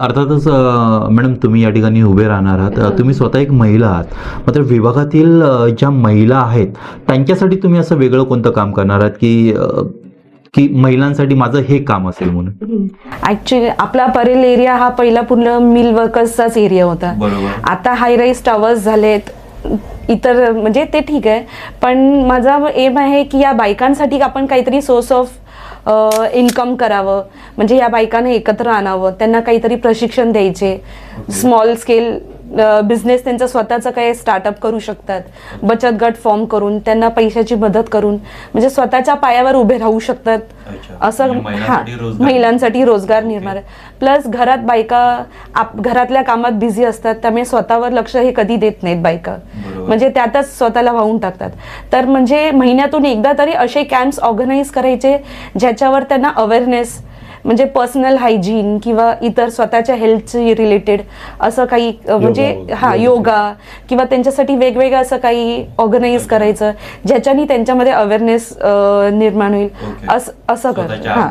अर्थातच मॅडम तुम्ही या ठिकाणी उभे राहणार आहात. तुम्ही स्वतः एक महिला आहात. मात्र विभागातील ज्या महिला आहेत त्यांच्यासाठी तुम्ही असं वेगळं कोणतं काम करणार आहात? की की महिलांसाठी माझं हे काम असेल म्हणून? ऍक्च्युली आपला परेल एरिया हा पहिला पूर्ण मिल वर्कर्सचाच एरिया होता. आता हाय राईज टावर्स झालेत. इतर म्हणजे ते ठीक आहे. पण माझा एम आहे की या बायकांसाठी आपण काहीतरी सोर्स ऑफ इन्कम करावं. म्हणजे या बायकांना एकत्र आणावं. त्यांना काहीतरी प्रशिक्षण द्यायचे. स्मॉल स्केल बिझनेस त्यांचा स्वतःचा काही स्टार्टअप करू शकतात. बचत गट फॉर्म करून त्यांना पैशाची मदत करून म्हणजे स्वतःच्या पायावर उभे राहू शकतात. असं म्हणजे हा महिलांसाठी रोजगार. निर्माण प्लस घरात बायका आप घरातल्या कामात बिझी असतात त्यामुळे स्वतःवर लक्ष हे कधी देत नाहीत बायका. म्हणजे त्यातच स्वतःला वाहून टाकतात. तर म्हणजे महिन्यातून एकदा तरी असे कॅम्प्स ऑर्गनाईज करायचे ज्याच्यावर त्यांना अवेअरनेस म्हणजे पर्सनल हायजीन किंवा इतर स्वतःच्या हेल्थची रिलेटेड असं काही म्हणजे. हा योगा किंवा त्यांच्यासाठी वेगवेगळं असं काही ऑर्गनाईज करायचं ज्याच्यानी त्यांच्यामध्ये अवेअरनेस निर्माण होईल. असं असं कर. हा.